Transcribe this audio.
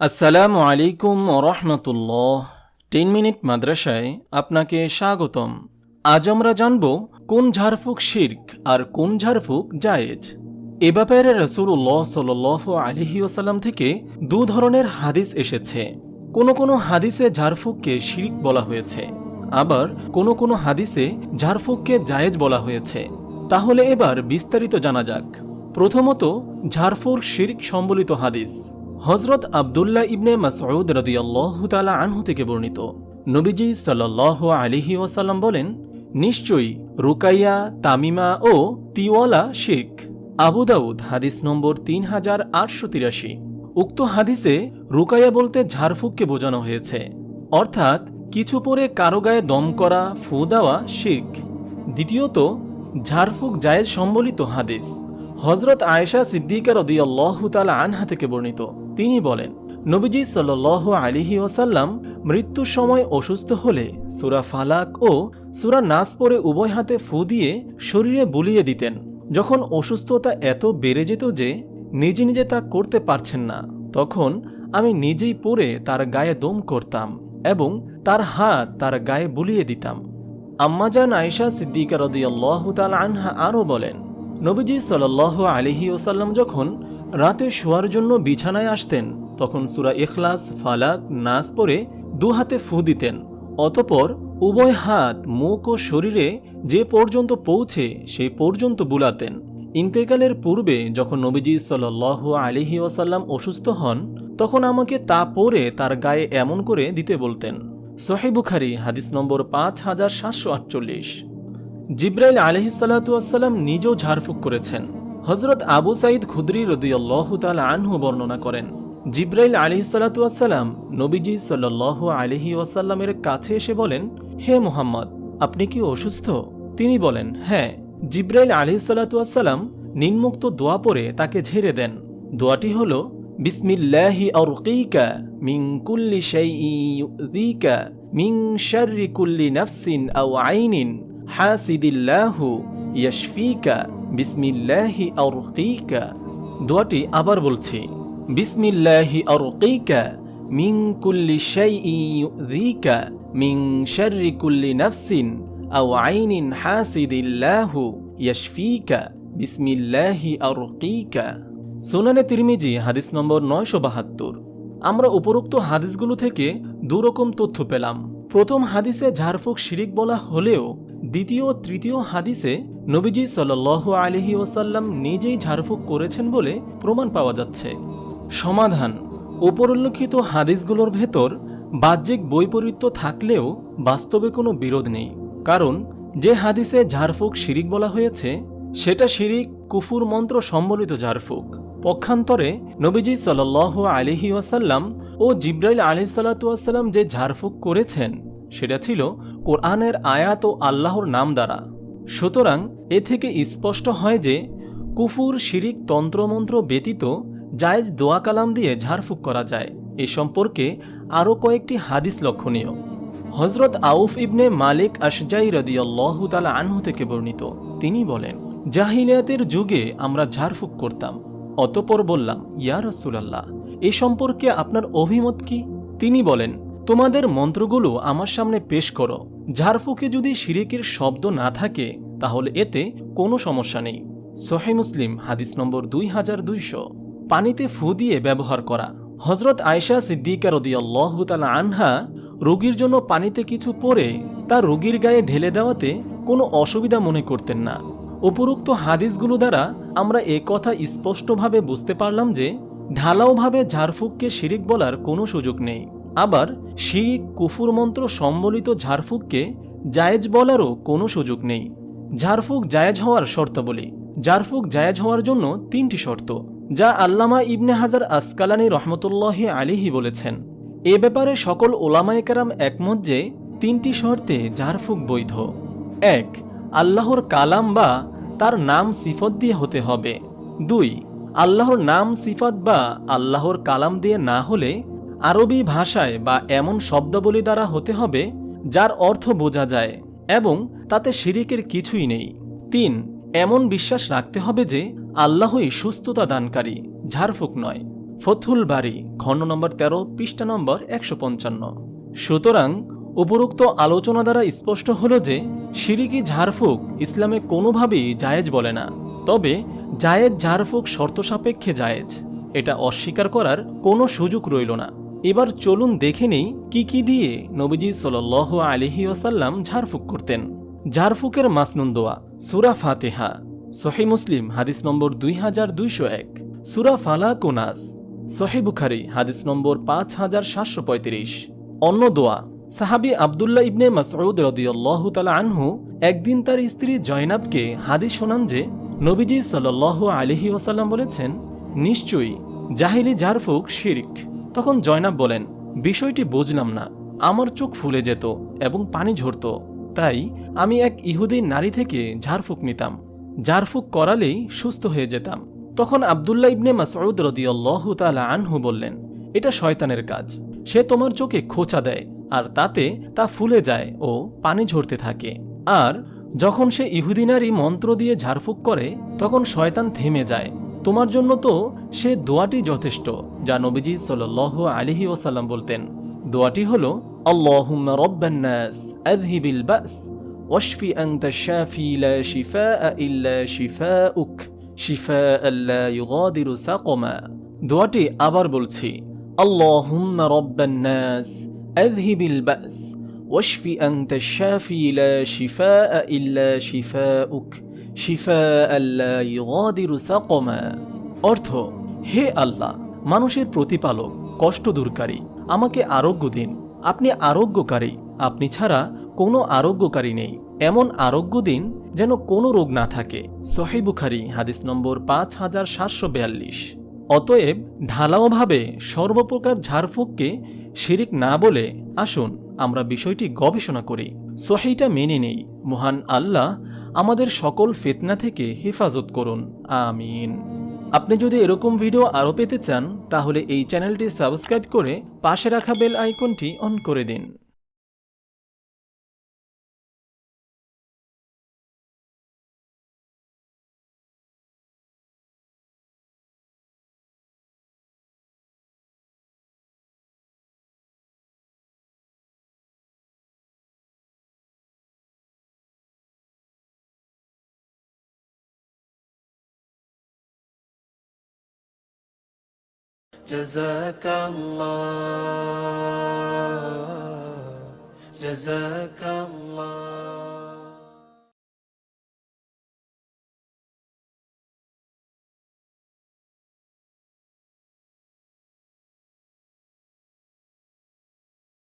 আসসালামু আলাইকুম রহমতুল্লাহ। Ten minute মাদ্রাসায় আপনাকে স্বাগতম। আজ আমরা জানব কোন ঝাড়ফুঁক শির্ক আর কোন ঝাড়ফুঁক জায়েজ। এ ব্যাপারে রসুল্লাহ সাল আলহি ওসাল্লাম থেকে দু ধরনের হাদিস এসেছে। কোনো কোনো হাদিসে ঝাড়ফুঁককে শির্ক বলা হয়েছে, আবার কোনো কোনো হাদিসে ঝাড়ফুঁককে জায়েজ বলা হয়েছে। তাহলে এবার বিস্তারিত জানা যাক। প্রথমত, ঝাড়ফুঁক শির্ক সম্বলিত হাদিস। হজরত আবদুল্লাহ ইবনে মাসউদ রদিয়াল্লাহু তাআলা আনহু থেকে বর্ণিত। নবীজি সাল্লাল্লাহু আলিহি ওয়াসাল্লাম বলেন, নিশ্চয়ই রুকাইয়া, তামিমা ও তিওয়ালা শির্ক আবু দাউদ, হাদিস নম্বর তিন হাজার আটশো তিরাশি। উক্ত হাদিসে রুকাইয়া বলতে ঝাড়ফুঁককে বোঝানো হয়েছে। অর্থাৎ, কিছু পরে কারও গায়ে দম করা, ফু দেওয়া শির্ক দ্বিতীয়ত, ঝাড়ফুঁক জায়েজ সম্বলিত হাদিস। হজরত আয়েশা সিদ্দিকা রদিয়াল্লাহু তাআলা আনহা থেকে বর্ণিত। তিনি বলেন, নবীজি সাল আলিহি ওসাল্লাম মৃত্যুর সময় অসুস্থ হলে সুরা ফালাক ও সুরা নাস পরে উভয় হাতে ফু দিয়ে শরীরে বুলিয়ে দিতেন। যখন অসুস্থতা এত বেড়ে যেত যে নিজে নিজে তা করতে পারছেন না, তখন আমি নিজেই পরে তার গায়ে দম করতাম এবং তার হাত তার গায়ে বুলিয়ে দিতাম। আম্মাজান আয়েশা সিদ্দিকা রদিয়াল্লাহু তাআলা আনহা আরও বলেন, নবীজি সাল আলিহি ওসাল্লাম যখন রাতে শোয়ার জন্য বিছানায় আসতেন, তখন সুরা এখলাস ফালাক, নাস পরে দু হাতে ফু দিতেন। অতপর উভয় হাত, মুখ ও শরীরে যে পর্যন্ত পৌঁছে সেই পর্যন্ত বুলাতেন। ইন্তেকালের পূর্বে যখন নবীজি সাল আলিহি ওসাল্লাম অসুস্থ হন, তখন আমাকে তা পরে তার গায়ে এমন করে দিতে বলতেন। সোহেব বুখারি, হাদিস নম্বর পাঁচ হাজার সাতশো আটচল্লিশ। জিব্রাইল আলহিসাল্লাতুয়াসাল্লাম নিজেও ঝাড়ফুঁক করেছেন। হজরত আবু সাইদ খুদ্রি রদিয়াল্লাহ তাল আনহু বর্ণনা করেন, জিব্রাইল আলি আলহিসাল্লাতুয়াসাল্লাম নবীজি সাল্লাহ আলহি ওয়াসাল্লামের কাছে এসে বলেন, হে মোহাম্মদ, আপনি কি অসুস্থ? তিনি বলেন হ্যাঁ জিব্রাইল আলি আলহিসাল্লাতুয়াসাল্লাম নিম্মুক্ত দোয়া পরে তাকে ঝেড়ে দেন। দোয়াটি হল, বিসমিল্লাহি আরকিকা মিন কুল্লি ইউযিকা মিন শাররি কুল্লি নাফসিন আও আইনিন হাসিদিল্লাহু ইয়াশফিকা বিসমিল্লাহি আরকিকা। দোয়াটি আবার বলছি, বিসমিল্লাহি আরকিকা মিন কুল্লি শাইই ইউযিকা মিন শাররি কুল্লি নাফসিন আও আইনিন হাসিদিল্লাহু ইয়াশফিকা। বিসমিল্লাহি আরকিকা। সুনানে তিরমিজি, হাদিস নম্বর নয়শো বাহাত্তর। আমরা উপরোক্ত হাদিসগুলো থেকে দুরকম তথ্য পেলাম। প্রথম হাদিসে ঝাড়ফুঁক শিরিক বলা হলেও দ্বিতীয় তৃতীয় হাদিসে নবীজি সাল আলহি ওসাল্লাম নিজেই ঝাড়ফুঁক করেছেন বলে প্রমাণ পাওয়া যাচ্ছে। সমাধান, উপরোল্লিখিত হাদিসগুলোর ভেতর বাহ্যিক বৈপরীত্য থাকলেও বাস্তবে কোনো বিরোধ নেই। কারণ, যে হাদিসে ঝাড়ফুঁক শিরিক বলা হয়েছে, সেটা শিরিক, কুফুর মন্ত্র সম্বলিত ঝাড়ফুঁক। পক্ষান্তরে নবীজি সাল আলিহি ওয়াসাল্লাম ও জিব্রাইল আলহি সাল্লাতুয়াসাল্লাম যে ঝাড়ফুঁক করেছেন, সেটা ছিল কোরআনের আয়াত ও আল্লাহর নাম দ্বারা। সুতরাং এ থেকে স্পষ্ট হয় যে, কুফুর শিরিক তন্ত্রমন্ত্র ব্যতীত জায়েজ দোয়া কালাম দিয়ে ঝাড়ফুঁক করা যায়। এ সম্পর্কে আরও কয়েকটি হাদিস লক্ষণীয়। হজরত আউফ ইবনে মালিক আশজাই রদিয়াল্লাহু আনহু থেকে বর্ণিত। তিনি বলেন, জাহিলিয়াতের যুগে আমরা ঝাড়ফুঁক করতাম। অতপর বললাম, ইয়া রসুলাল্লাহ, এ সম্পর্কে আপনার অভিমত কি? তিনি বলেন তোমাদের মন্ত্রগুলো আমার সামনে পেশ করো। ঝাড়ফুঁকে যদি শিরিকের শব্দ না থাকে, তাহলে এতে কোনো সমস্যা নেই। সোহে মুসলিম, হাদিস নম্বর দুই হাজার দুইশো। পানিতে ফু দিয়ে ব্যবহার করা। হজরত আয়সা সিদ্দিকা রদিয়াল্লাহু তালা আনহা রোগীর জন্য পানিতে কিছু পরে তা রোগীর গায়ে ঢেলে দেওয়াতে কোনো অসুবিধা মনে করতেন না। উপরোক্ত হাদিসগুলো দ্বারা আমরা এ কথা স্পষ্টভাবে বুঝতে পারলাম যে, ঢালাওভাবে ঝাড়ফুঁককে শিরিক বলার কোনো সুযোগ নেই। আবার শিরিক কুফুর মন্ত্র সম্বলিত ঝাড়ফুঁককে জায়েজ বলারও কোনো সুযোগ নেই। ঝাড়ফুঁক জায়েজ হওয়ার শর্তাবলী ঝাড়ফুঁক জায়েজ হওয়ার জন্য তিনটি শর্ত, যা আল্লামা ইবনে হাজার আসকালানি রহমতুল্লাহ আলিহি বলেছেন। এ ব্যাপারে সকল ওলামায়কারাম একমত যে তিনটি শর্তে ঝাড়ফুঁক বৈধ। এক, আল্লাহর কালাম বা তার নাম সিফত দিয়ে হতে হবে। দুই, আল্লাহর নাম সিফত বা আল্লাহর কালাম দিয়ে না হলে আরবি ভাষায় বা এমন শব্দাবলী দ্বারা হতে হবে, যার অর্থ বোঝা যায় এবং তাতে শিরিকের কিছুই নেই। তিন, এমন বিশ্বাস রাখতে হবে যে আল্লাহই সুস্থতা দানকারী, ঝাড়ফুঁক নয়। ফথুল বাড়ি খণ্ড নম্বর তেরো, পৃষ্ঠা নম্বর একশো পঞ্চান্ন। সুতরাং উপরোক্ত আলোচনা দ্বারা স্পষ্ট হল যে সিরিকি ঝাড়ফুঁক ইসলামে কোনোভাবেই জায়েজ বলে না। তবে জায়েজ ঝাড়ফুঁক শর্ত সাপেক্ষে জায়েজ। এটা অস্বীকার করার কোনো সুযোগ রইল না। এবার চলুন দেখে নেই কি কি দিয়ে নবীজি সাল আলিহি ওসাল্লাম ঝাড়ফুঁক করতেন। ঝাড়ফুকের মাসনুন দোয়া, সুরা ফাতেহা সহি মুসলিম, হাদিস নম্বর দুই হাজার দুইশো এক, সুরা ফালা কোনাস সহি বুখারি, হাদিস নম্বর পাঁচ হাজার সাতশো পঁয়ত্রিশ। অন্য দোয়া, সাহাবি আবদুল্লাহ ইবনে মাসউদ রদিয়াল্লাহ তালা আনহু একদিন তার স্ত্রী জয়নাবকে হাদিস শোনান যে, নবীজি সাল আলিহি ওসাল্লাম বলেছেন, নিশ্চয়ই জাহিলি ঝাড়ফুক শিরিক। তখন জয়নাব বলেন, বিষয়টি বুঝলাম না। আমার চোখ ফুলে যেত এবং পানি ঝরত। তাই আমি এক ইহুদি নারী থেকে ঝাড়ফুঁক নিতাম। ঝাড়ফুঁক করালেই সুস্থ হয়ে যেতাম। তখন আবদুল্লাহ ইবনে মাসউদ রদিয়াল্লাহ তালা আনহু বললেন, এটা শয়তানের কাজ। সে তোমার চোখে খোঁচা দেয় আর তাতে তা ফুলে যায় ও পানি ঝরতে থাকে। আর যখন সে ইহুদি নারী মন্ত্র দিয়ে ঝাড়ফুঁক করে, তখন শয়তান থেমে যায়। তোমার জন্য তো সে দোয়াটি যথেষ্ট, যা নবীজি সাল আলিহি ওসাল্লাম বলতেন। দোয়াটি হল, আল্লাহুম্মা রব্বান্নাস আযহিবিল বাস, ওয়াশফি আনতা শাফি, লা শিফাআ ইল্লা শিফাউক শিফাআ লা ইউগাদিরু সাকামা। দোয়াটি আবার বলছি, আল্লাহুম্মা রব্বান্নাস আযহিবিল বাস, ওয়াশফি আনতা শাফি, লা শিফাআ ইল্লা শিফাউক। অর্থ, হে আল্লাহ, মানুষের প্রতিপালক কষ্ট দূরকারী আমাকে আরোগ্য দিন। আপনি আরোগ্যকারী, আপনি ছাড়া কোনো আরোগ্যকারী নেই। এমন আরোগ্য দিন যেন কোনো রোগ না থাকে। সহি বুখারি, হাদিস নম্বর পাঁচ হাজার সাতশো বিয়াল্লিশ। অতএব ঢালাওভাবে সর্বপ্রকার ঝাড়ফুঁককে শিরিক না বলে আসুন, আমরা বিষয়টি গবেষণা করি। সহিটা মেনে নেই। মহান আল্লাহ আমাদের সকল ফেতনা থেকে হেফাজত করুন। আমিন। আপনি যদি এরকম ভিডিও আরও পেতে চান, তাহলে এই চ্যানেলটি সাবস্ক্রাইব করে পাশে রাখা বেল আইকনটি অন করে দিন। جزاك الله. جزاك الله.